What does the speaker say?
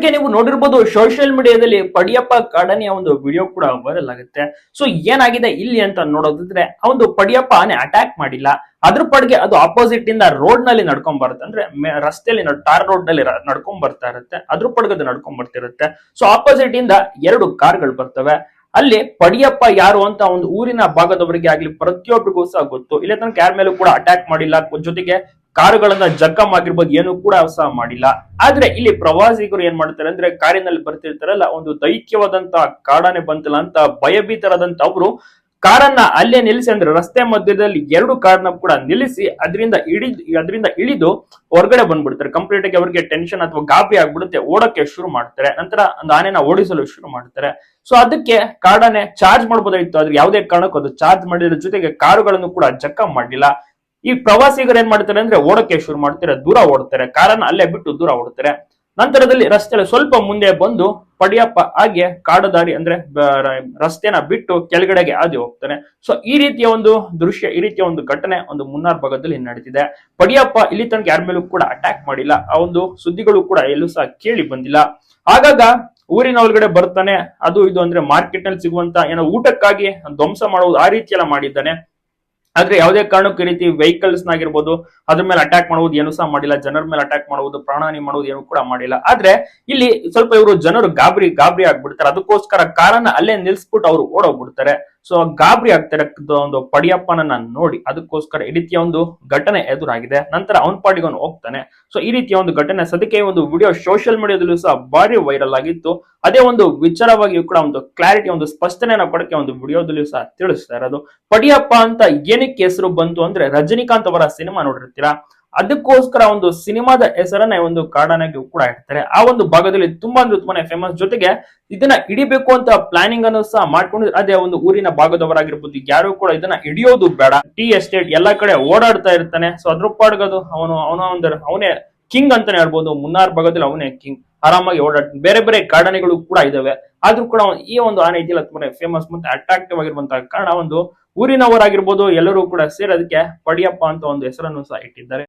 ಇತ್ತೀಚೆಗೆ ನೀವು ನೋಡಿರ್ಬೋದು ಸೋಷಿಯಲ್ ಮೀಡಿಯಾದಲ್ಲಿ ಪಡಿಯಪ್ಪ ಕಾಡನೆಯ ಒಂದು ವಿಡಿಯೋ ಕೂಡ ವೈರಲ್ ಆಗುತ್ತೆ. ಸೊ ಏನಾಗಿದೆ ಇಲ್ಲಿ ಅಂತ ನೋಡೋದಿದ್ರೆ ಒಂದು ಪಡಿಯಪ್ಪ ಆನೆ ಅಟ್ಯಾಕ್ ಮಾಡಿಲ್ಲ. ಅದ್ರ ಪಡ್ಗೆ ಅದು ಆಪೋಸಿಟ್ ಇಂದ ರೋಡ್ನಲ್ಲಿ ನಡ್ಕೊಂಡ್ ಬರುತ್ತೆ ಅಂದ್ರೆ ರಸ್ತೆಯಲ್ಲಿ ಟಾರ್ ರೋಡ್ನಲ್ಲಿ ನಡ್ಕೊಂಡ್ ಬರ್ತಾ ಇರುತ್ತೆ. ಅದ್ರ ಪಡ್ಗೆ ಅದು ನಡ್ಕೊಂಡ್ ಬರ್ತಿರುತ್ತೆ ಸೊ ಆಪೋಸಿಟ್ ಇಂದ ಎರಡು ಕಾರ್ಗಳು ಬರ್ತವೆ. ಅಲ್ಲಿ ಪಡಿಯಪ್ಪ ಯಾರು ಅಂತ ಒಂದು ಊರಿನ ಭಾಗದವರಿಗೆ ಆಗ್ಲಿ ಪ್ರತಿಯೊಬ್ಬರಿಗೂ ಸಹ ಗೊತ್ತು. ಇಲ್ಲ ತನಕ ಯಾರ ಮೇಲೂ ಕೂಡ ಅಟ್ಯಾಕ್ ಮಾಡಿಲ್ಲ. ಜೊತೆಗೆ ಕಾರುಗಳನ್ನ ಜಗ್ಗಮ್ ಆಗಿರ್ಬೋದು ಏನು ಕೂಡ ಸಹ ಮಾಡಿಲ್ಲ. ಆದ್ರೆ ಇಲ್ಲಿ ಪ್ರವಾಸಿಗರು ಏನ್ ಮಾಡ್ತಾರೆ ಅಂದ್ರೆ ಕಾರಿನಲ್ಲಿ ಬರ್ತಿರ್ತಾರಲ್ಲ, ಒಂದು ದೈತ್ಯವಾದಂತ ಕಾಡಾನೆ ಬಂತಲ್ಲ ಅಂತ ಭಯಭೀತರಾದಂತ ಅವರು ಕಾರನ್ನ ಅಲ್ಲೇ ನಿಲ್ಲಿಸಿ ಅಂದ್ರೆ ರಸ್ತೆ ಮಧ್ಯದಲ್ಲಿ ಎರಡು ಕಾರ್ನ ಕೂಡ ನಿಲ್ಲಿಸಿ ಅದರಿಂದ ಇಳಿದು ಅದರಿಂದ ಇಳಿದು ಹೊರಗಡೆ ಬಂದ್ಬಿಡ್ತಾರೆ. ಕಂಪ್ಲೀಟ್ ಆಗಿ ಅವರಿಗೆ ಟೆನ್ಷನ್ ಅಥವಾ ಗಾಬಿ ಆಗ್ಬಿಡುತ್ತೆ ಓಡಕ್ಕೆ ಶುರು ಮಾಡ್ತಾರೆ. ನಂತರ ಒಂದು ಆನೆನ ಓಡಿಸಲು ಶುರು ಮಾಡ್ತಾರೆ. ಸೊ ಅದಕ್ಕೆ ಕಾಡಾನೆ ಚಾರ್ಜ್ ಮಾಡ್ಬೋದಾಗಿತ್ತು, ಆದ್ರೆ ಯಾವುದೇ ಕಾರಣಕ್ಕೂ ಅದು ಚಾರ್ಜ್ ಮಾಡಿದ್ರ ಜೊತೆಗೆ ಕಾರುಗಳನ್ನು ಕೂಡ ಜಕ್ಕಮ್ ಮಾಡಿಲ್ಲ. ಈ ಪ್ರವಾಸಿಗರು ಏನ್ ಮಾಡ್ತಾರೆ ಅಂದ್ರೆ ಓಡಕ್ಕೆ ಶುರು ಮಾಡ್ತಾರೆ, ದೂರ ಓಡ್ತಾರೆ, ಕಾರನ್ನ ಅಲ್ಲೇ ಬಿಟ್ಟು ದೂರ ಓಡ್ತಾರೆ. ನಂತರದಲ್ಲಿ ರಸ್ತೆಯಲ್ಲಿ ಸ್ವಲ್ಪ ಮುಂದೆ ಬಂದು ಪಡಿಯಪ್ಪ ಹಾಗೆ ಕಾಡು ದಾರಿ ಅಂದ್ರೆ ರಸ್ತೆನ ಬಿಟ್ಟು ಕೆಳಗಡೆಗೆ ಆದಿ ಹೋಗ್ತಾನೆ. ಸೊ ಈ ರೀತಿಯ ಒಂದು ದೃಶ್ಯ, ಈ ರೀತಿಯ ಒಂದು ಘಟನೆ ಒಂದು ಮುನ್ನಾರ್ ಭಾಗದಲ್ಲಿ ನಡೀತಿದೆ. ಪಡಿಯಪ್ಪ ಇಲ್ಲಿ ತನಕ ಯಾರ ಮೇಲೂ ಕೂಡ ಅಟ್ಯಾಕ್ ಮಾಡಿಲ್ಲ. ಆ ಒಂದು ಸುದ್ದಿಗಳು ಕೂಡ ಎಲ್ಲೂ ಸಹ ಕೇಳಿ ಬಂದಿಲ್ಲ. ಆಗಾಗ ಊರಿನ ಒಳಗಡೆ ಬರ್ತಾನೆ. ಅದು ಇದು ಅಂದ್ರೆ ಮಾರ್ಕೆಟ್ನಲ್ಲಿ ಸಿಗುವಂತ ಏನೋ ಊಟಕ್ಕಾಗಿ ಧ್ವಂಸ ಮಾಡುವುದು ಆ ರೀತಿ ಎಲ್ಲ ಮಾಡಿದ್ದಾನೆ. ಆದ್ರೆ ಯಾವುದೇ ಕಾರಣಕ್ಕೂ ರೀತಿ ವೆಹಿಕಲ್ಸ್ ನಾಗಿರ್ಬೋದು, ಅದ್ರ ಮೇಲೆ ಅಟ್ಯಾಕ್ ಮಾಡುವುದು ಏನು ಸಹ ಮಾಡಿಲ್ಲ, ಜನರ ಮೇಲೆ ಅಟ್ಯಾಕ್ ಮಾಡುವುದು, ಪ್ರಾಣಹಾನಿ ಮಾಡುವುದು ಏನು ಕೂಡ ಮಾಡಿಲ್ಲ. ಆದ್ರೆ ಇಲ್ಲಿ ಸ್ವಲ್ಪ ಇವರು ಜನರು ಗಾಬರಿ ಗಾಬರಿ ಆಗ್ಬಿಡ್ತಾರೆ. ಅದಕ್ಕೋಸ್ಕರ ಕಾರನ್ನ ಅಲ್ಲೇ ನಿಲ್ಸ್ಬಿಟ್ಟು ಅವರು ಓಡೋಗ್ಬಿಡ್ತಾರೆ. ಸೊ ಗಾಬರಿ ಆಗ್ತಾ ದ- ಒಂದು ಪಡಿಯಪ್ಪನನ್ನ ನೋಡಿ, ಅದಕ್ಕೋಸ್ಕರ ಈ ರೀತಿಯ ಒಂದು ಘಟನೆ ಎದುರಾಗಿದೆ. ನಂತರ ಅವನ ಪಾಡಿಗೆ ಹೋಗ್ತಾನೆ. ಸೊ ಈ ರೀತಿಯ ಒಂದು ಘಟನೆ ಸದ್ಯಕ್ಕೆ ಒಂದು ವಿಡಿಯೋ ಸೋಷಿಯಲ್ ಮೀಡಿಯಾದಲ್ಲೂ ಸಹ ಭಾರಿ ವೈರಲ್ ಆಗಿತ್ತು. ಅದೇ ಒಂದು ವಿಚಾರವಾಗಿಯೂ ಕೂಡ ಒಂದು ಕ್ಲಾರಿಟಿ ಒಂದು ಸ್ಪಷ್ಟನೆಯನ್ನ ಪಡಕ್ಕೆ ಒಂದು ವಿಡಿಯೋದಲ್ಲೂ ಸಹ ತಿಳಿಸ್ತಾ ಇರೋದು. ಪಡಿಯಪ್ಪ ಅಂತ ಏನಕ್ಕೆ ಹೆಸರು ಬಂತು ಅಂದ್ರೆ ರಜನಿಕಾಂತ್ ಅವರ ಸಿನಿಮಾ ನೋಡಿರ್ತೀರಾ? ಅದಕ್ಕೋಸ್ಕರ ಒಂದು ಸಿನಿಮಾದ ಹೆಸರನ್ನ ಒಂದು ಕಾಡಾನಾಗಿ ಕೂಡ ಇಡ್ತಾರೆ ಆ ಒಂದು ಭಾಗದಲ್ಲಿ ತುಂಬಾ ಅಂದ್ರೆ ತುಂಬಾನೇ ಫೇಮಸ್ ಜೊತೆಗೆ ಇದನ್ನ ಹಿಡಿಬೇಕು ಅಂತ ಪ್ಲಾನಿಂಗ್ ಅನ್ನು ಸಹ ಮಾಡ್ಕೊಂಡು ಅದೇ ಒಂದು ಊರಿನ ಭಾಗದವರಾಗಿರ್ಬೋದು. ಯಾರು ಕೂಡ ಇದನ್ನ ಹಿಡಿಯೋದು ಬೇಡ. ಟಿ ಎಸ್ಟೇಟ್ ಎಲ್ಲಾ ಕಡೆ ಓಡಾಡ್ತಾ ಇರ್ತಾನೆ. ಸೊ ಅದ್ರ ಪಾಡ್ಗದು ಅವನು, ಅವನ ಒಂದು, ಅವನೇ ಕಿಂಗ್ ಅಂತಾನೆ ಹೇಳ್ಬೋದು. ಮುನ್ನಾರ್ ಭಾಗದಲ್ಲಿ ಅವನೇ ಕಿಂಗ್ ಆರಾಮಾಗಿ ಓಡಾಡ್ತಾನೆ ಬೇರೆ ಬೇರೆ ಕಾಡಾನೆಗಳು ಕೂಡ ಇದಾವೆ. ಆದ್ರೂ ಕೂಡ ಈ ಒಂದು ಆನೆ ಇದೆಯಲ್ಲ ತುಂಬಾನೇ ಫೇಮಸ್ ಮತ್ತೆ ಅಟ್ರಾಕ್ಟಿವ್ ಆಗಿರುವಂತಹ ಕಾರಣ ಒಂದು ಊರಿನವರಾಗಿರ್ಬೋದು. ಎಲ್ಲರೂ ಕೂಡ ಸೇರಿ ಅದಕ್ಕೆ ಪಡಿಯಪ್ಪ ಅಂತ ಒಂದು ಹೆಸರನ್ನು ಸಹ ಇಟ್ಟಿದ್ದಾರೆ.